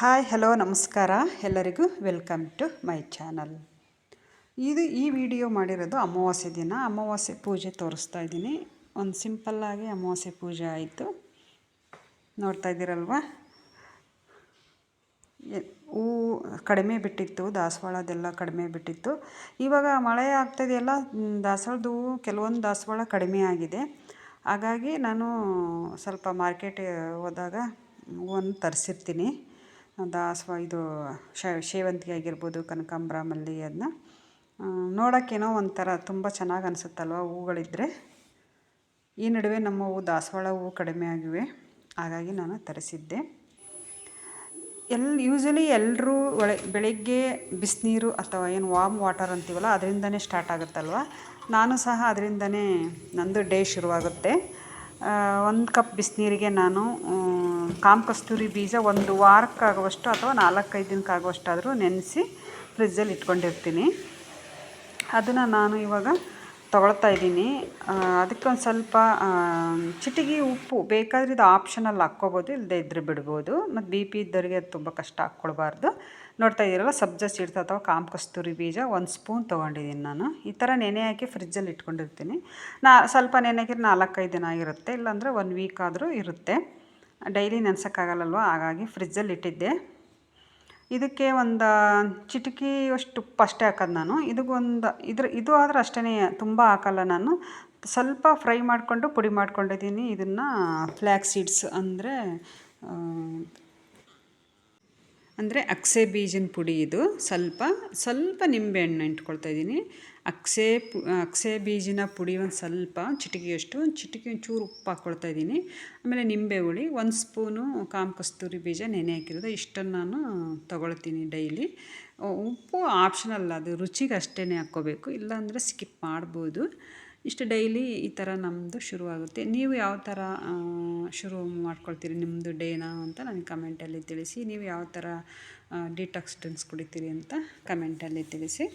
Hi, hello, ನಮಸ್ಕಾರ. ಎಲ್ಲರಿಗೂ welcome to my channel. ಇದು ಈ ವಿಡಿಯೋ ಮಾಡಿರೋದು ಅಮಾವಾಸ್ಯೆ ದಿನ. ಅಮಾವಾಸ್ಯೆ ಪೂಜೆ ತೋರಿಸ್ತಾ ಇದ್ದೀನಿ. ಒಂದು ಸಿಂಪಲ್ಲಾಗಿ ಅಮಾವಾಸ್ಯೆ ಪೂಜೆ ಆಯಿತು. ನೋಡ್ತಾ ಇದ್ದೀರಲ್ವ? ಹೂವು ಕಡಿಮೆ ಬಿಟ್ಟಿತ್ತು, ದಾಸವಾಳದೆಲ್ಲ ಕಡಿಮೆ ಬಿಟ್ಟಿತ್ತು. ಇವಾಗ ಮಳೆ ಆಗ್ತಾಯಿದೆಯಲ್ಲ ದಾಸವಾಳದ ಹೂವು ಕೆಲವೊಂದು ದಾಸವಾಳ ಕಡಿಮೆ ಆಗಿದೆ. ಹಾಗಾಗಿ ನಾನು ಸ್ವಲ್ಪ ಮಾರ್ಕೆಟ್ ಹೋದಾಗ ಹೂವನ್ನು ತರಿಸಿರ್ತೀನಿ. ದಾಸವಾಳ ಇದು ಸೇವಂತಿಗೆ ಆಗಿರ್ಬೋದು ಕನಕಾಂಬರ ಮಲ್ಲಿಗೆ ಅದನ್ನ ನೋಡೋಕ್ಕೇನೋ ಒಂಥರ ತುಂಬ ಚೆನ್ನಾಗಿ ಅನಿಸುತ್ತಲ್ವ ಹೂಗಳಿದ್ದರೆ ಈ ನಡುವೆ ನಮ್ಮ ಹೂವು ದಾಸವಾಳ ಹೂವು ಕಡಿಮೆ ಆಗಿವೆ. ಹಾಗಾಗಿ ನಾನು ತರಿಸಿದ್ದೆ. ಎಲ್ ಯೂಶಲಿ ಎಲ್ಲರೂ ಒಳೆ, ಬೆಳಗ್ಗೆ ಬಿಸಿನೀರು ಅಥವಾ ಏನು ವಾಮ್ ವಾಟರ್ ಅಂತೀವಲ್ಲ, ಅದರಿಂದನೇ ಸ್ಟಾರ್ಟ್ ಆಗುತ್ತಲ್ವ? ನಾನು ಸಹ ಅದರಿಂದನೇ ನಂದು ಡೇ ಶುರುವಾಗುತ್ತೆ. ಒಂದು ಕಪ್ ಬಿಸಿನೀರಿಗೆ ನಾನು ಕಾಮ್ ಕಸ್ತೂರಿ ಬೀಜ ಒಂದು ವಾರಕ್ಕಾಗುವಷ್ಟು ಅಥವಾ ನಾಲ್ಕೈದು ದಿನಕ್ಕಾಗುವಷ್ಟಾದರೂ ನೆನೆಸಿ ಫ್ರಿಜ್ಜಲ್ಲಿ ಇಟ್ಕೊಂಡಿರ್ತೀನಿ. ಅದನ್ನು ನಾನು ಇವಾಗ ತೊಗೊಳ್ತಾ ಇದ್ದೀನಿ. ಅದಕ್ಕೊಂದು ಸ್ವಲ್ಪ ಚಿಟಿಗೆ ಉಪ್ಪು ಬೇಕಾದ್ರೆ ಇದು ಆಪ್ಷನಲ್ಲಿ ಹಾಕ್ಕೋಬೋದು ಇಲ್ಲದೆ ಇದ್ದರೆ ಬಿಡ್ಬೋದು. ಮತ್ತು ಬಿ ಪಿ ಇದ್ದವರಿಗೆ ಅದು ತುಂಬ ಕಷ್ಟ ಹಾಕ್ಕೊಳ್ಬಾರ್ದು. ನೋಡ್ತಾ ಇದ್ದೀರಲ್ಲ ಸಬ್ಜಾ ಸೀಡ್ಸ್ ಅಥವಾ ಕಾಮ್ ಕಸ್ತೂರಿ ಬೀಜ ಒಂದು ಸ್ಪೂನ್ ತೊಗೊಂಡಿದ್ದೀನಿ ನಾನು. ಈ ಥರ ನೆನೆ ಹಾಕಿ ಫ್ರಿಜ್ಜಲ್ಲಿ ಇಟ್ಕೊಂಡಿರ್ತೀನಿ. ನಾ, ಸ್ವಲ್ಪ ನೆನೆ ಹಾಕಿದ್ರೆ ನಾಲ್ಕೈದು ದಿನ ಆಗಿರುತ್ತೆ ಇಲ್ಲಾಂದರೆ ಒನ್ ವೀಕ್ ಆದರೂ ಇರುತ್ತೆ. ಡೈಲಿ ನೆನ್ಸೋಕ್ಕಾಗಲ್ಲಲ್ವ? ಹಾಗಾಗಿ ಫ್ರಿಜ್ಜಲ್ಲಿ ಇಟ್ಟಿದ್ದೆ. ಇದಕ್ಕೆ ಒಂದು ಚಿಟಕಿ ಅಷ್ಟು ಉಪ್ಪು ಅಷ್ಟೇ ಹಾಕೋದು ನಾನು. ಇದಕ್ಕೊಂದು ಇದ್ರ ಇದು ಆದ್ರೆ ಅಷ್ಟೇ ತುಂಬ ಹಾಕಲ್ಲ ನಾನು. ಸ್ವಲ್ಪ ಫ್ರೈ ಮಾಡಿಕೊಂಡು ಪುಡಿ ಮಾಡ್ಕೊಂಡಿದ್ದೀನಿ. ಇದನ್ನು ಫ್ಲ್ಯಾಕ್ ಸೀಡ್ಸ್ ಅಂದರೆ ಅಂದರೆ ಅಕ್ಸೆ ಬೀಜನ ಪುಡಿ ಇದು. ಸ್ವಲ್ಪ ಸ್ವಲ್ಪ ನಿಂಬೆಹಣ್ಣು ಇಟ್ಕೊಳ್ತಾ ಇದ್ದೀನಿ. ಅಕ್ಸೆ ಅಕ್ಸೆ ಬೀಜನ ಪುಡಿ ಒಂದು ಸ್ವಲ್ಪ ಚಿಟಿಕೆಯಷ್ಟು ಒಂದು ಚಿಟಿಕೆ ಒಂಚೂರು ಉಪ್ಪು ಹಾಕ್ಕೊಳ್ತಾ ಇದ್ದೀನಿ. ಆಮೇಲೆ ನಿಂಬೆ ಹುಳಿ, ಒಂದು ಸ್ಪೂನು ಕಾಮ್ ಕಸ್ತೂರಿ ಬೀಜ ನೆನೆ ಹಾಕಿರೋದು. ಇಷ್ಟನ್ನು ನಾನು ತೊಗೊಳ್ತೀನಿ ಡೈಲಿ. ಉಪ್ಪು ಆಪ್ಷನಲ್ ಅದು ರುಚಿಗೆ ಅಷ್ಟೇ ಹಾಕ್ಕೋಬೇಕು. ಇಲ್ಲಾಂದರೆ ಸ್ಕಿಪ್ ಮಾಡ್ಬೋದು. ಇಷ್ಟು ಡೈಲಿ ಈ ಥರ ನಮ್ಮದು ಶುರುವಾಗುತ್ತೆ. ನೀವು ಯಾವ ಥರ ಶುರು ಮಾಡ್ಕೊಳ್ತೀರಿ ನಿಮ್ಮದು ಡೇನ ಅಂತ ನನಗೆ ಕಮೆಂಟಲ್ಲಿ ತಿಳಿಸಿ. ನೀವು ಯಾವ ಥರ ಡಿಟಾಕ್ಸ್ ಡ್ರಿಂಕ್ಸ್ ಕುಡಿತೀರಿ ಅಂತ ಕಮೆಂಟಲ್ಲಿ ತಿಳಿಸಿ.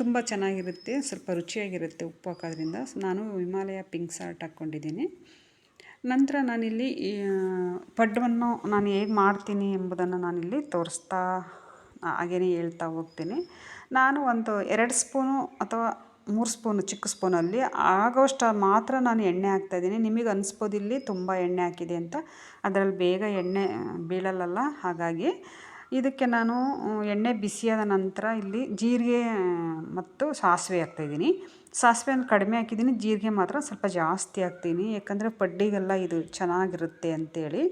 ತುಂಬ ಚೆನ್ನಾಗಿರುತ್ತೆ, ಸ್ವಲ್ಪ ರುಚಿಯಾಗಿರುತ್ತೆ ಉಪ್ಪು ಹಾಕೋದ್ರಿಂದ. ನಾನು ಹಿಮಾಲಯ ಪಿಂಕ್ ಸಾಲ್ಟ್ ಹಾಕ್ಕೊಂಡಿದ್ದೀನಿ. ನಂತರ ನಾನಿಲ್ಲಿ ಪಡ್ವನ್ನು ನಾನು ಹೇಗೆ ಮಾಡ್ತೀನಿ ಎಂಬುದನ್ನು ನಾನಿಲ್ಲಿ ತೋರಿಸ್ತಾ ಹಾಗೆಯೇ ಹೇಳ್ತಾ ಹೋಗ್ತೀನಿ. ನಾನು ಒಂದು ಎರಡು ಸ್ಪೂನು ಅಥವಾ ಮೂರು ಸ್ಪೂನು, ಚಿಕ್ಕ ಸ್ಪೂನಲ್ಲಿ. ಆಗೋಷ್ಟು ಮಾತ್ರ ನಾನು ಎಣ್ಣೆ ಹಾಕ್ತಾಯಿದ್ದೀನಿ ನಿಮಗೆ ಅನಿಸ್ಬೋದು ಇಲ್ಲಿ ತುಂಬ ಎಣ್ಣೆ ಹಾಕಿದೆ ಅಂತ. ಅದರಲ್ಲಿ ಬೇಗ ಎಣ್ಣೆ ಬೀಳಲ್ಲಲ್ಲ, ಹಾಗಾಗಿ ಇದಕ್ಕೆ ನಾನು, ಎಣ್ಣೆ ಬಿಸಿಯಾದ ನಂತರ ಇಲ್ಲಿ ಜೀರಿಗೆ ಮತ್ತು ಸಾಸಿವೆ ಹಾಕ್ತಾಯಿದ್ದೀನಿ ಸಾಸಿವೆಯನ್ನು ಕಡಿಮೆ ಹಾಕಿದ್ದೀನಿ, ಜೀರಿಗೆ ಮಾತ್ರ ಸ್ವಲ್ಪ ಜಾಸ್ತಿ ಹಾಕ್ತೀನಿ. ಯಾಕಂದರೆ ಪಡ್ಡಿಗೆಲ್ಲ ಇದು ಚೆನ್ನಾಗಿರುತ್ತೆ ಅಂತೇಳಿ.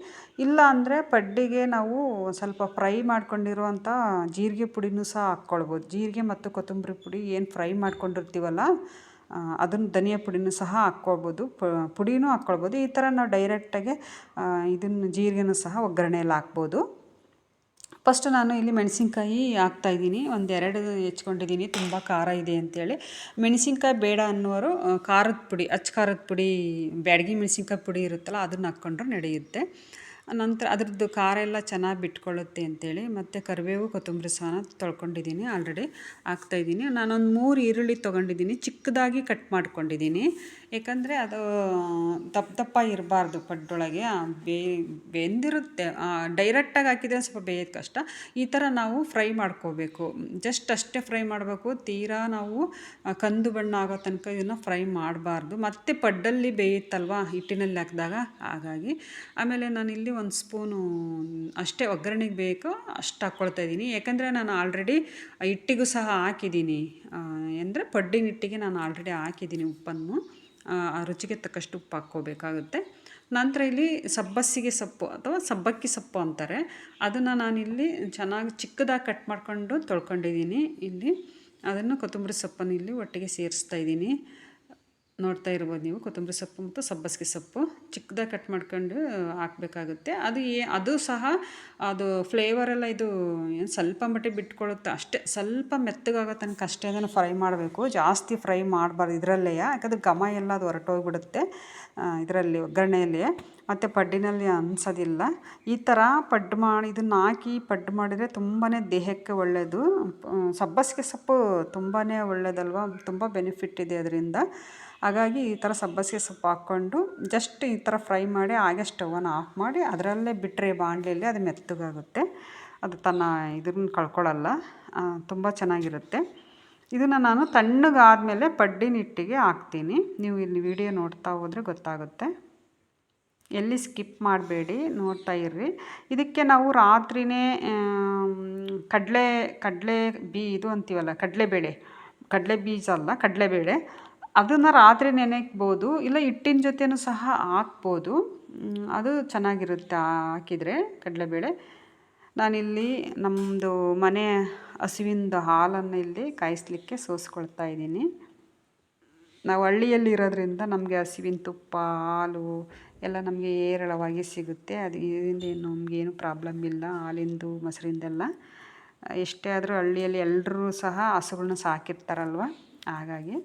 ಇಲ್ಲ ಅಂದರೆ ಪಡ್ಡಿಗೆ ನಾವು ಸ್ವಲ್ಪ ಫ್ರೈ ಮಾಡ್ಕೊಂಡಿರುವಂಥ ಜೀರಿಗೆ ಪುಡಿನೂ ಸಹ ಹಾಕ್ಕೊಳ್ಬೋದು. ಜೀರಿಗೆ ಮತ್ತು ಕೊತ್ತಂಬರಿ ಪುಡಿ ಏನು ಫ್ರೈ ಮಾಡ್ಕೊಂಡಿರ್ತೀವಲ್ಲ ಅದನ್ನು ಧನಿಯಾ ಪುಡಿನೂ ಸಹ ಹಾಕ್ಕೊಳ್ಬೋದು. ಪುಡಿನೂ ಹಾಕ್ಕೊಳ್ಬೋದು. ಈ ಥರ ನಾವು ಡೈರೆಕ್ಟಾಗೆ ಇದನ್ನು ಜೀರಿಗೆನೂ ಸಹ ಒಗ್ಗರಣೆಯಲ್ಲಿ ಹಾಕ್ಬೋದು. ಫಸ್ಟ್ ನಾನು ಇಲ್ಲಿ ಮೆಣಸಿನ್ಕಾಯಿ ಹಾಕ್ತಾಯಿದ್ದೀನಿ ಒಂದೆರಡು ಹೆಚ್ಕೊಂಡಿದ್ದೀನಿ. ತುಂಬ ಖಾರ ಇದೆ ಅಂತೇಳಿ. ಮೆಣಸಿನ್ಕಾಯಿ ಬೇಡ ಅನ್ನೋರು ಖಾರದ ಪುಡಿ, ಅಚ್ಚ ಖಾರದ ಪುಡಿ, ಬ್ಯಾಡಗಿ ಮೆಣಸಿನ್ಕಾಯಿ ಪುಡಿ ಇರುತ್ತಲ್ಲ, ಅದನ್ನು ಹಾಕ್ಕೊಂಡ್ರೆ ನಡೆಯುತ್ತೆ. ನಂತರ ಅದ್ರದ್ದು ಖಾರ ಎಲ್ಲ ಚೆನ್ನಾಗಿ ಬಿಟ್ಕೊಳ್ಳುತ್ತೆ ಅಂತೇಳಿ ಮತ್ತು ಕರಿಬೇವು, ಕೊತ್ತಂಬರಿ ಸಹ ತೊಳ್ಕೊಂಡಿದ್ದೀನಿ ಆಲ್ರೆಡಿ ಹಾಕ್ತಾಯಿದ್ದೀನಿ ನಾನೊಂದು ಮೂರು ಈರುಳ್ಳಿ ತೊಗೊಂಡಿದ್ದೀನಿ. ಚಿಕ್ಕದಾಗಿ ಕಟ್ ಮಾಡ್ಕೊಂಡಿದ್ದೀನಿ. ಯಾಕಂದರೆ ಅದು ದಪ್ಪ ದಪ್ಪ ಇರಬಾರ್ದು ಪಡ್ಡೊಳಗೆ ಬೇ, ಬೆಂದಿರುತ್ತೆ. ಡೈರೆಕ್ಟಾಗಿ ಹಾಕಿದರೆ ಸ್ವಲ್ಪ ಬೇಯೋದು ಕಷ್ಟ. ಈ ಥರ ನಾವು ಫ್ರೈ ಮಾಡ್ಕೋಬೇಕು. ಜಸ್ಟ್ ಅಷ್ಟೇ ಫ್ರೈ ಮಾಡಬೇಕು. ತೀರಾ ನಾವು ಕಂದು ಬಣ್ಣ ಆಗೋ ತನಕ ಇದನ್ನು ಫ್ರೈ ಮಾಡಬಾರ್ದು. ಮತ್ತೆ ಪಡ್ಡಲ್ಲಿ ಬೇಯುತ್ತಲ್ವ, ಹಿಟ್ಟಿನಲ್ಲಿ ಹಾಕಿದಾಗ? ಹಾಗಾಗಿ. ಆಮೇಲೆ ನಾನಿಲ್ಲಿ ಒಂದು ಸ್ಪೂನು ಅಷ್ಟೇ ಒಗ್ಗರಣೆಗೆ ಬೇಕು. ಅಷ್ಟು ಹಾಕ್ಕೊಳ್ತಾ ಇದ್ದೀನಿ. ಯಾಕಂದರೆ ನಾನು ಆಲ್ರೆಡಿ ಹಿಟ್ಟಿಗೂ ಸಹ ಹಾಕಿದ್ದೀನಿ. ಅಂದರೆ ಪಡ್ಡಿನ ಹಿಟ್ಟಿಗೆ ನಾನು ಆಲ್ರೆಡಿ ಹಾಕಿದ್ದೀನಿ ಉಪ್ಪನ್ನು. ಆ, ರುಚಿಗೆ ತಕ್ಕಷ್ಟು ಉಪ್ಪು ಹಾಕ್ಕೋಬೇಕಾಗುತ್ತೆ. ನಂತರ ಇಲ್ಲಿ ಸಬ್ಬಸ್ಸಿಗೆ ಸೊಪ್ಪು ಅಥವಾ ಸಬ್ಬಕ್ಕಿ ಸೊಪ್ಪು ಅಂತಾರೆ. ಅದನ್ನು ನಾನಿಲ್ಲಿ ಚೆನ್ನಾಗಿ ಚಿಕ್ಕದಾಗಿ ಕಟ್ ಮಾಡ್ಕೊಂಡು ತೊಳ್ಕೊಂಡಿದ್ದೀನಿ. ಇಲ್ಲಿ ಅದನ್ನು ಕೊತ್ತಂಬರಿ ಸೊಪ್ಪನ್ನು ಇಲ್ಲಿ ಒಟ್ಟಿಗೆ ಸೇರಿಸ್ತಾ ಇದ್ದೀನಿ. ನೋಡ್ತಾ ಇರ್ಬೋದು ನೀವು ಕೊತ್ತಂಬರಿ ಸೊಪ್ಪು ಮತ್ತು ಸಬ್ಬಸಿಗೆ ಸೊಪ್ಪು. ಚಿಕ್ಕದಾಗಿ ಕಟ್ ಮಾಡ್ಕೊಂಡು ಹಾಕಬೇಕಾಗುತ್ತೆ. ಅದು ಏ, ಅದು ಸಹ, ಅದು ಫ್ಲೇವರೆಲ್ಲ ಇದು ಏನು ಸ್ವಲ್ಪ ಮಟ್ಟಿಗೆ ಬಿಟ್ಕೊಳ್ಳುತ್ತೆ ಅಷ್ಟೇ. ಸ್ವಲ್ಪ ಮೆತ್ತಗಾಗೋ ತನಕ ಅಷ್ಟೇ ಅದನ್ನು ಫ್ರೈ ಮಾಡಬೇಕು. ಜಾಸ್ತಿ ಫ್ರೈ ಮಾಡಬಾರ್ದು ಇದರಲ್ಲೇ ಯಾಕಂದ್ರೆ ಘಮ ಎಲ್ಲ ಅದು ಹೊರಟೋಗ್ಬಿಡುತ್ತೆ ಇದರಲ್ಲಿ ಒಗ್ಗರಣೆಯಲ್ಲಿ ಮತ್ತು ಪಡ್ಡಿನಲ್ಲಿ ಅನ್ಸೋದಿಲ್ಲ. ಈ ಥರ ಪಡ್ಡು ಮಾಡಿ, ಇದನ್ನು ಹಾಕಿ ಪಡ್ಡು ಮಾಡಿದರೆ ತುಂಬಾ ದೇಹಕ್ಕೆ ಒಳ್ಳೆಯದು ಸಬ್ಬಸಿಗೆ ಸೊಪ್ಪು ತುಂಬಾ ಒಳ್ಳೆಯದಲ್ವ ತುಂಬ ಬೆನಿಫಿಟ್ ಇದೆ ಅದರಿಂದ. ಹಾಗಾಗಿ ಈ ಥರ ಸಬ್ಬಸಿಗೆ ಸೊಪ್ಪು ಹಾಕ್ಕೊಂಡು ಜಸ್ಟ್ ಈ ಥರ ಫ್ರೈ ಮಾಡಿ ಹಾಗೆ ಸ್ಟವನ್ನು ಆಫ್ ಮಾಡಿ ಅದರಲ್ಲೇ ಬಿಟ್ಟರೆ ಬಾಣಲೆಯಲ್ಲಿ ಅದು ಮೆತ್ತಗಾಗುತ್ತೆ. ಅದು ತನ್ನ ಇದನ್ನ ಕಳ್ಕೊಳ್ಳಲ್ಲ. ತುಂಬ ಚೆನ್ನಾಗಿರುತ್ತೆ. ಇದನ್ನು ನಾನು ತಣ್ಣಗಾದಮೇಲೆ ಪಡ್ಡಿನಿಟ್ಟಿಗೆ ಹಾಕ್ತೀನಿ. ನೀವು ಇಲ್ಲಿ ವಿಡಿಯೋ ನೋಡ್ತಾ ಹೋದರೆ ಗೊತ್ತಾಗುತ್ತೆ. ಎಲ್ಲಿ ಸ್ಕಿಪ್ ಮಾಡಬೇಡಿ, ನೋಡ್ತಾ ಇರ್ರಿ. ಇದಕ್ಕೆ ನಾವು ರಾತ್ರಿಯೇ ಕಡಲೆ ಕಡಲೆ ಬೀ ಇದು ಅಂತೀವಲ್ಲ, ಕಡಲೆಬೇಳೆ, ಕಡಲೆ ಬೀಜ ಅಲ್ಲ, ಕಡಲೆಬೇಳೆ ಅದನ್ನು ರಾತ್ರಿ ನೆನೆಕ್ಬೋದು, ಇಲ್ಲ ಹಿಟ್ಟಿನ ಜೊತೆನೂ ಸಹ ಹಾಕ್ಬೋದು. ಅದು ಚೆನ್ನಾಗಿರುತ್ತೆ ಹಾಕಿದರೆ ಕಡಲೆಬೇಳೆ. ನಾನಿಲ್ಲಿ ನಮ್ಮದು ಮನೆ ಹಸುವಿಂದು ಹಾಲನ್ನು ಇಲ್ಲಿ ಕಾಯಿಸ್ಲಿಕ್ಕೆ ಸೋಸ್ಕೊಳ್ತಾ ಇದ್ದೀನಿ. ನಾವು ಹಳ್ಳಿಯಲ್ಲಿ ಇರೋದ್ರಿಂದ ನಮಗೆ ಹಸುವಿನ ತುಪ್ಪ, ಹಾಲು ಎಲ್ಲ ನಮಗೆ ಹೇರಳವಾಗಿ ಸಿಗುತ್ತೆ. ಅದು ಇದರಿಂದ ಏನು ನಮಗೇನು ಪ್ರಾಬ್ಲಮ್ ಇಲ್ಲ, ಹಾಲಿಂದು ಮೊಸರಿಂದೆಲ್ಲ. ಎಷ್ಟೇ ಆದರೂ ಹಳ್ಳಿಯಲ್ಲಿ ಎಲ್ಲರೂ ಸಹ ಹಸುಗಳನ್ನ ಸಾಕಿರ್ತಾರಲ್ವ? ಹಾಗಾಗಿ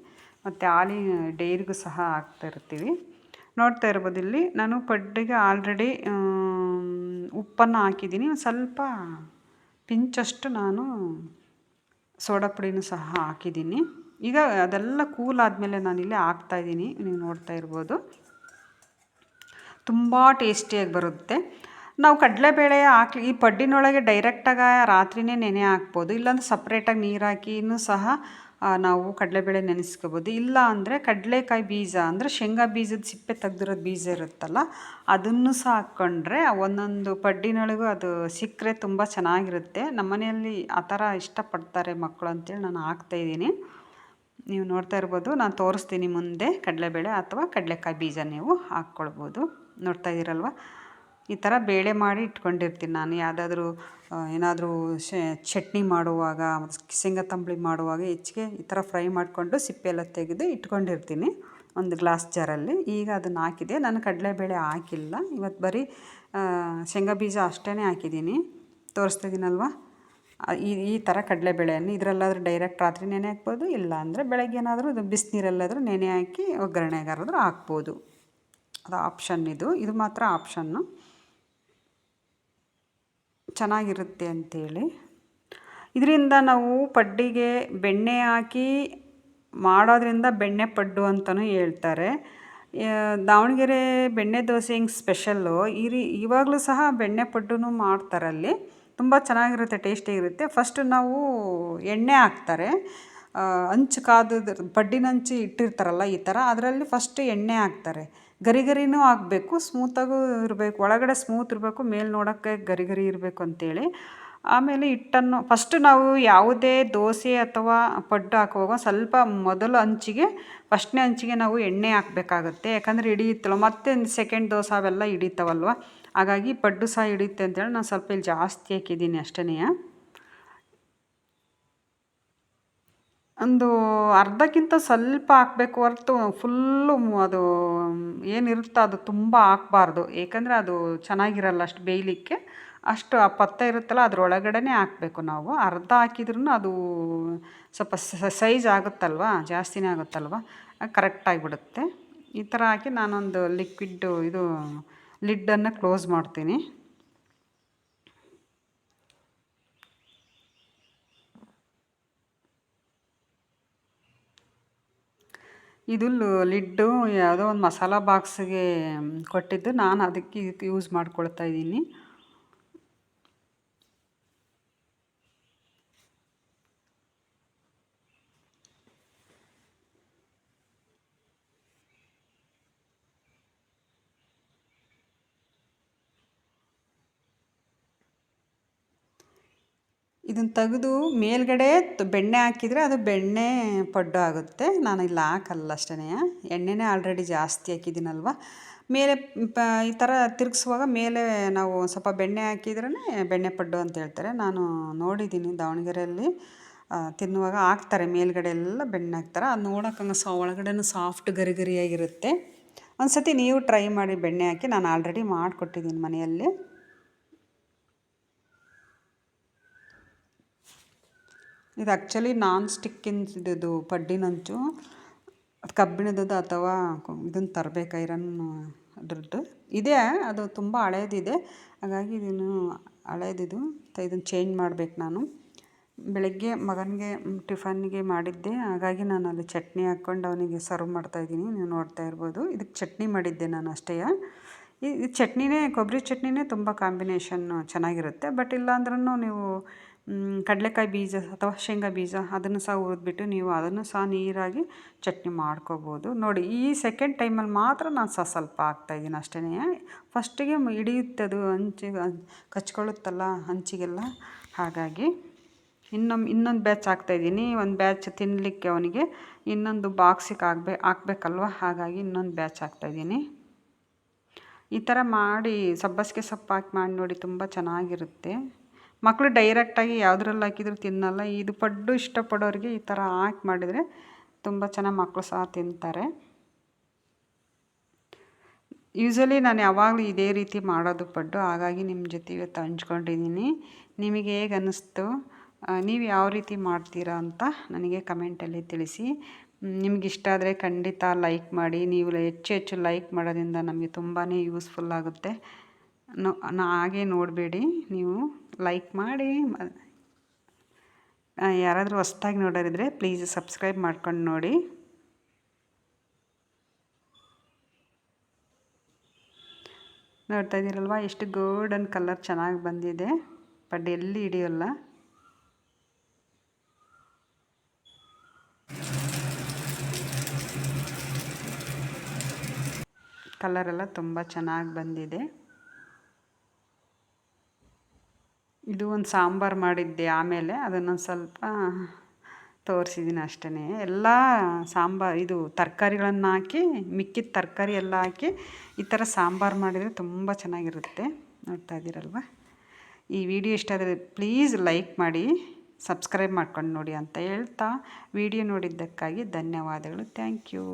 ಮತ್ತು ಹಾಲಿನ ಡೈರಿಗೂ ಸಹ ಇರ್ತೀವಿ. ನೋಡ್ತಾ ಇರ್ಬೋದು ಇಲ್ಲಿ. ನಾನು ಪಡ್ಡಿಗೆ ಆಲ್ರೆಡಿ ಉಪ್ಪನ್ನು ಹಾಕಿದ್ದೀನಿ. ಸ್ವಲ್ಪ ಪಿಂಚಷ್ಟು ನಾನು ಸೋಡಾ ಪುಡಿನೂ ಸಹ ಹಾಕಿದ್ದೀನಿ. ಈಗ ಅದೆಲ್ಲ ಕೂಲ್ ಆದಮೇಲೆ ನಾನಿಲ್ಲಿ ಹಾಕ್ತಾಯಿದ್ದೀನಿ ನೀವು ನೋಡ್ತಾ ಇರ್ಬೋದು. ತುಂಬ ಟೇಸ್ಟಿಯಾಗಿ ಬರುತ್ತೆ. ನಾವು ಕಡಲೆಬೇಳೆ ಹಾಕಿ ಈ ಪಡ್ಡಿನೊಳಗೆ ಡೈರೆಕ್ಟಾಗಿ ರಾತ್ರಿನೇ ನೆನೆ ಹಾಕ್ಬೋದು. ಇಲ್ಲಾಂದ್ರೆ ಸಪ್ರೇಟಾಗಿ ನೀರು ಹಾಕಿನೂ ಸಹ ನಾವು ಕಡಲೆಬೇಳೆ ನೆನೆಸ್ಕೋಬೋದು. ಇಲ್ಲ ಅಂದರೆ ಕಡಲೆಕಾಯಿ ಬೀಜ ಅಂದರೆ ಶೇಂಗಾ ಬೀಜದ ಸಿಪ್ಪೆ ತೆಗ್ದಿರೋದು ಬೀಜ ಇರುತ್ತಲ್ಲ, ಅದನ್ನು ಸಹ ಹಾಕ್ಕೊಂಡ್ರೆ ಒಂದೊಂದು ಪಡ್ಡಿನೊಳಗೂ ಅದು ಸಿಕ್ಕರೆ ತುಂಬ ಚೆನ್ನಾಗಿರುತ್ತೆ. ನಮ್ಮ ಮನೆಯಲ್ಲಿ ಆ ಥರ ಇಷ್ಟಪಡ್ತಾರೆ ಮಕ್ಕಳು ಅಂತೇಳಿ ನಾನು ಹಾಕ್ತಾಯಿದ್ದೀನಿ ನೀವು ನೋಡ್ತಾ ಇರ್ಬೋದು, ನಾನು ತೋರಿಸ್ತೀನಿ ಮುಂದೆ ಕಡಲೆಬೇಳೆ ಅಥವಾ ಕಡಲೆಕಾಯಿ ಬೀಜ ನೀವು ಹಾಕ್ಕೊಳ್ಬೋದು. ನೋಡ್ತಾ ಇದ್ದೀರಲ್ವ? ಈ ಥರ ಬೇಳೆ ಮಾಡಿ ಇಟ್ಕೊಂಡಿರ್ತೀನಿ ನಾನು. ಯಾವುದಾದ್ರೂ ಏನಾದರೂ ಚಟ್ನಿ ಮಾಡುವಾಗ ಶೇಂಗಾ ತಂಬಳಿ ಮಾಡುವಾಗ ಹೆಚ್ಚಿಗೆ ಈ ಥರ ಫ್ರೈ ಮಾಡಿಕೊಂಡು ಸಿಪ್ಪೆ ಎಲ್ಲ ತೆಗೆದು ಇಟ್ಕೊಂಡಿರ್ತೀನಿ ಒಂದು ಗ್ಲಾಸ್ ಜಾರಲ್ಲಿ. ಈಗ ಅದನ್ನು ಹಾಕಿದೆ. ನಾನು ಕಡಲೆಬೇಳೆ ಹಾಕಿಲ್ಲ. ಇವತ್ತು ಬರೀ ಶೇಂಗಾ ಬೀಜ ಅಷ್ಟೇ ಹಾಕಿದ್ದೀನಿ. ತೋರಿಸ್ತಿದ್ದೀನಲ್ವ? ಈ ಈ ಥರ ಕಡಲೆಬೇಳೆಯನ್ನು ಇದರಲ್ಲಾದರೂ ಡೈರೆಕ್ಟ್ ರಾತ್ರಿ ನೆನೆ ಹಾಕ್ಬೋದು, ಇಲ್ಲ ಅಂದರೆ ಬೆಳಗ್ಗೆ ಏನಾದರೂ ಇದು ಬಿಸಿನೀರಲ್ಲಾದರೂ ನೆನೆ ಹಾಕಿ ಒಗ್ಗರಣೆಗಾರಾದರೂ ಹಾಕ್ಬೋದು. ಅದು ಆಪ್ಷನ್ ಇದು. ಇದು ಮಾತ್ರ ಆಪ್ಷನ್ನು. ಚೆನ್ನಾಗಿರುತ್ತೆ ಅಂಥೇಳಿ ಇದರಿಂದ ನಾವು ಪಡ್ಡಿಗೆ ಬೆಣ್ಣೆ ಹಾಕಿ ಮಾಡೋದ್ರಿಂದ ಬೆಣ್ಣೆ ಪಡ್ಡು ಅಂತಲೂ ಹೇಳ್ತಾರೆ. ದಾವಣಗೆರೆ ಬೆಣ್ಣೆ ದೋಸೆ ಹಿಂಗೆ ಸ್ಪೆಷಲ್ಲು? ಈ ರೀ, ಇವಾಗಲೂ ಸಹ ಬೆಣ್ಣೆ ಪಡ್ಡು ಮಾಡ್ತಾರಲ್ಲಿ ತುಂಬ ಚೆನ್ನಾಗಿರುತ್ತೆ ಇರುತ್ತೆ. ಫಸ್ಟ್ ನಾವು ಎಣ್ಣೆ ಹಾಕ್ತಾರೆ. ಹಂಚು ಕಾದದ ಪಡ್ಡಿನ ಹಂಚು ಇಟ್ಟಿರ್ತಾರಲ್ಲ ಈ ಥರ, ಅದರಲ್ಲಿ ಫಸ್ಟ್ ಎಣ್ಣೆ ಹಾಕ್ತಾರೆ. ಗರಿ ಗರಿನೂ ಆಗಬೇಕು, ಸ್ಮೂತಾಗೂ ಇರಬೇಕು, ಒಳಗಡೆ ಸ್ಮೂತ್ ಇರಬೇಕು, ಮೇಲೆ ನೋಡೋಕ್ಕೆ ಗರಿ ಗರಿ ಇರಬೇಕು ಅಂತೇಳಿ. ಆಮೇಲೆ ಹಿಟ್ಟನ್ನು ಫಸ್ಟ್ ನಾವು ಯಾವುದೇ ದೋಸೆ ಅಥವಾ ಪಡ್ಡು ಹಾಕುವಾಗ ಸ್ವಲ್ಪ ಮೊದಲು ಹಂಚಿಗೆ ಫಸ್ಟ್ನೇ ಹಂಚಿಗೆ ನಾವು ಎಣ್ಣೆ ಹಾಕಬೇಕಾಗತ್ತೆ. ಯಾಕಂದರೆ ಹಿಡಿಯುತ್ತಲ್ಲ ಮತ್ತೆ ಸೆಕೆಂಡ್ ದೋಸೆ ಅವೆಲ್ಲ ಹಿಡಿತಾವಲ್ವ. ಹಾಗಾಗಿ ಪಡ್ಡು ಸಹ ಹಿಡಿಯುತ್ತೆ ಅಂತೇಳಿ ನಾನು ಸ್ವಲ್ಪ ಇಲ್ಲಿ ಜಾಸ್ತಿ ಹಾಕಿದ್ದೀನಿ ಅಷ್ಟೇ ಒಂದು ಅರ್ಧಕ್ಕಿಂತ ಸ್ವಲ್ಪ ಹಾಕ್ಬೇಕು ಹೊರ್ತು ಫುಲ್ಲು ಅದು ಏನಿರುತ್ತೋ ಅದು ತುಂಬ ಹಾಕ್ಬಾರ್ದು. ಏಕೆಂದರೆ ಅದು ಚೆನ್ನಾಗಿರಲ್ಲ ಅಷ್ಟು ಬೇಯಲಿಕ್ಕೆ. ಅಷ್ಟು ಆ ಪತ್ತೆ ಇರುತ್ತಲ್ಲ, ಅದ್ರೊಳಗಡೆನೇ ಹಾಕಬೇಕು ನಾವು. ಅರ್ಧ ಹಾಕಿದ್ರೂ ಅದು ಸ್ವಲ್ಪ ಸೈಜ್ ಆಗುತ್ತಲ್ವ? ಜಾಸ್ತಿನೇ ಆಗುತ್ತಲ್ವ? ಕರೆಕ್ಟಾಗಿಬಿಡುತ್ತೆ ಈ ಥರ ಹಾಕಿ ನಾನೊಂದು ಲಿಕ್ವಿಡ್ಡು ಇದು ಲಿಡ್ಡನ್ನು ಕ್ಲೋಸ್ ಮಾಡ್ತೀನಿ. ಇದು ಲಿಡ್ಡು ಯಾವುದೋ ಒಂದು ಮಸಾಲ ಬಾಕ್ಸ್ಗೆ ಕೊಟ್ಟಿದ್ದು ನಾನು ಅದಕ್ಕೆ ಯೂಸ್ ಮಾಡ್ಕೊಳ್ತಾ ಇದ್ದೀನಿ. ಇದನ್ನು ತೆಗೆದು ಮೇಲ್ಗಡೆ ಬೆಣ್ಣೆ ಹಾಕಿದರೆ ಅದು ಬೆಣ್ಣೆ ಪಡ್ಡು ಆಗುತ್ತೆ. ನಾನು ಇಲ್ಲಿ ಹಾಕಲ್ಲ ಅಷ್ಟೇ ಎಣ್ಣೆನೇ ಆಲ್ರೆಡಿ ಜಾಸ್ತಿ ಹಾಕಿದ್ದೀನಲ್ವ? ಮೇಲೆ ಪ, ಈ ಥರ ತಿರುಗಿಸುವಾಗ ಮೇಲೆ ನಾವು ಸ್ವಲ್ಪ ಬೆಣ್ಣೆ ಹಾಕಿದ್ರೇ ಬೆಣ್ಣೆ ಪಡ್ಡು ಅಂತ ಹೇಳ್ತಾರೆ. ನಾನು ನೋಡಿದ್ದೀನಿ ದಾವಣಗೆರೆಯಲ್ಲಿ. ತಿನ್ನುವಾಗ ಹಾಕ್ತಾರೆ. ಮೇಲ್ಗಡೆ ಎಲ್ಲ ಬೆಣ್ಣೆ ಹಾಕ್ತಾರೆ. ಅದು ನೋಡೋಕ್ಕಂಗೆ ಸಾ, ಒಳಗಡೆನೂ ಸಾಫ್ಟ್ ಗರಿ ಗರಿಯಾಗಿರುತ್ತೆ. ಒಂದು ಸತಿ ನೀವು ಟ್ರೈ ಮಾಡಿ ಬೆಣ್ಣೆ ಹಾಕಿ ನಾನು ಆಲ್ರೆಡಿ ಮಾಡಿಕೊಟ್ಟಿದ್ದೀನಿ ಮನೆಯಲ್ಲಿ. ಇದು ಆ್ಯಕ್ಚುಲಿ ನಾನ್ ಸ್ಟಿಕ್ಕಿಂದು ಪಡ್ಡಿನಂಚು. ಅದು ಕಬ್ಬಿಣದ್ದು ಅಥವಾ ಇದನ್ನು ತರಬೇಕು ಐರನ್ ಅದ್ರದ್ದು. ಇದೆ, ಅದು ತುಂಬ ಹಳೇದಿದೆ. ಹಾಗಾಗಿ ಇದನ್ನು ಹಳೇದಿದು. ಇದನ್ನು ಚೇಂಜ್ ಮಾಡಬೇಕು ನಾನು. ಬೆಳಗ್ಗೆ ಮಗನಿಗೆ ಟಿಫನ್ಗೆ ಮಾಡಿದ್ದೆ. ಹಾಗಾಗಿ ನಾನು ಅಲ್ಲಿ ಚಟ್ನಿ ಹಾಕ್ಕೊಂಡು ಅವನಿಗೆ ಸರ್ವ್ ಮಾಡ್ತಾಯಿದ್ದೀನಿ ನೀವು ನೋಡ್ತಾ ಇರ್ಬೋದು. ಇದಕ್ಕೆ ಚಟ್ನಿ ಮಾಡಿದ್ದೆ ನಾನು ಅಷ್ಟೇ. ಈ ಚಟ್ನಿನೇ, ಕೊಬ್ಬರಿ ಚಟ್ನಿನೇ ತುಂಬ ಕಾಂಬಿನೇಷನ್ನು ಚೆನ್ನಾಗಿರುತ್ತೆ. ಬಟ್ ಇಲ್ಲಾಂದ್ರೂ ನೀವು ಕಡಲೆಕಾಯಿ ಬೀಜ ಅಥವಾ ಶೇಂಗಾ ಬೀಜ ಅದನ್ನು ಸಹ ಹುರಿದ್ಬಿಟ್ಟು ನೀವು ಅದನ್ನು ಸಹ ನೀರಾಗಿ ಚಟ್ನಿ ಮಾಡ್ಕೋಬೋದು. ನೋಡಿ, ಈ ಸೆಕೆಂಡ್ ಟೈಮಲ್ಲಿ ಮಾತ್ರ ನಾನು ಸಹ ಸ್ವಲ್ಪ ಹಾಕ್ತಾಯಿದ್ದೀನಿ ಅಷ್ಟೇ ಫಸ್ಟಿಗೆ ಹಿಡಿಯುತ್ತೆ ಅದು ಹಂಚಿಗೆ ಕಚ್ಕೊಳ್ಳುತ್ತಲ್ಲ ಹಂಚಿಗೆಲ್ಲ ಹಾಗಾಗಿ ಇನ್ನೊಮ್ಮೆ, ಇನ್ನೊಂದು ಬ್ಯಾಚ್ ಹಾಕ್ತಾಯಿದ್ದೀನಿ ಒಂದು ಬ್ಯಾಚ್ ತಿನ್ನಲಿಕ್ಕೆ ಅವನಿಗೆ, ಇನ್ನೊಂದು ಬಾಕ್ಸಿಗೆ ಹಾಕ್ಬೇ ಹಾಕ್ಬೇಕಲ್ವ? ಹಾಗಾಗಿ ಇನ್ನೊಂದು ಬ್ಯಾಚ್ ಹಾಕ್ತಾಯಿದ್ದೀನಿ ಈ ಥರ ಮಾಡಿ ಸಬ್ಬಸಿಗೆ ಸೊಪ್ಪು ಹಾಕಿ ಮಾಡಿ ನೋಡಿ, ತುಂಬ ಚೆನ್ನಾಗಿರುತ್ತೆ. ಮಕ್ಕಳು ಡೈರೆಕ್ಟಾಗಿ ಯಾವುದ್ರಲ್ಲಿ ಹಾಕಿದ್ರು ತಿನ್ನಲ್ಲ. ಇದು ಪಡ್ಡು ಇಷ್ಟಪಡೋರಿಗೆ ಈ ಥರ ಹಾಕಿ ಮಾಡಿದರೆ ತುಂಬ ಚೆನ್ನಾಗಿ ಮಕ್ಕಳು ಸಹ ತಿಂತಾರೆ. ಯೂಸಲಿ ನಾನು ಯಾವಾಗಲೂ ಇದೇ ರೀತಿ ಮಾಡೋದು ಪಡ್ಡು. ಹಾಗಾಗಿ ನಿಮ್ಮ ಜೊತೆ ಇವತ್ತು ಹಂಚ್ಕೊಂಡಿದ್ದೀನಿ ನಿಮಗೆ ಹೇಗೆ ಅನ್ನಿಸ್ತು ನೀವು ಯಾವ ರೀತಿ ಮಾಡ್ತೀರಾ ಅಂತ ನನಗೆ ಕಮೆಂಟಲ್ಲಿ ತಿಳಿಸಿ. ನಿಮ್ಗೆ ಇಷ್ಟ ಆದರೆ ಖಂಡಿತ ಲೈಕ್ ಮಾಡಿ. ನೀವು ಹೆಚ್ಚು ಹೆಚ್ಚು ಲೈಕ್ ಮಾಡೋದ್ರಿಂದ ನಮಗೆ ತುಂಬಾ ಯೂಸ್ಫುಲ್ ಆಗುತ್ತೆ. ನೋ ಹಾಗೆ ನೋಡಬೇಡಿ ನೀವು. ಲೈಕ್ ಮಾಡಿ ಯಾರಾದರೂ ಹೊಸ್ದಾಗಿ ನೋಡೋರಿದ್ರೆ ಪ್ಲೀಸ್ ಸಬ್ಸ್ಕ್ರೈಬ್ ಮಾಡ್ಕೊಂಡು ನೋಡಿ. ನೋಡ್ತಾ ಇದ್ದೀರಲ್ವ, ಎಷ್ಟು ಗೋಲ್ಡನ್ ಕಲರ್ ಚೆನ್ನಾಗಿ ಬಂದಿದೆ. ಬಟ್ ಎಲ್ಲಿ ಹಿಡಿಯೋಲ್ಲ. ಕಲರೆಲ್ಲ ತುಂಬ ಚೆನ್ನಾಗಿ ಬಂದಿದೆ. ಇದು ಒಂದು ಸಾಂಬಾರು ಮಾಡಿದ್ದೆ ಆಮೇಲೆ ಅದನ್ನು ಸ್ವಲ್ಪ ತೋರಿಸಿದ್ದೀನಿ ಅಷ್ಟೇ ಎಲ್ಲ ಸಾಂಬಾರು, ಇದು ತರಕಾರಿಗಳನ್ನು ಹಾಕಿ, ಮಿಕ್ಕಿದ ತರಕಾರಿ ಎಲ್ಲ ಹಾಕಿ ಈ ಥರ ಸಾಂಬಾರು ಮಾಡಿದರೆ ತುಂಬ ಚೆನ್ನಾಗಿರುತ್ತೆ. ನೋಡ್ತಾ ಇದ್ದೀರಲ್ವ? ಈ ವಿಡಿಯೋ ಇಷ್ಟ ಆದರೆ ಪ್ಲೀಸ್ ಲೈಕ್ ಮಾಡಿ, ಸಬ್ಸ್ಕ್ರೈಬ್ ಮಾಡ್ಕೊಂಡು ನೋಡಿ ಅಂತ ಹೇಳ್ತಾ, ವಿಡಿಯೋ ನೋಡಿದ್ದಕ್ಕಾಗಿ ಧನ್ಯವಾದಗಳು. Thank you.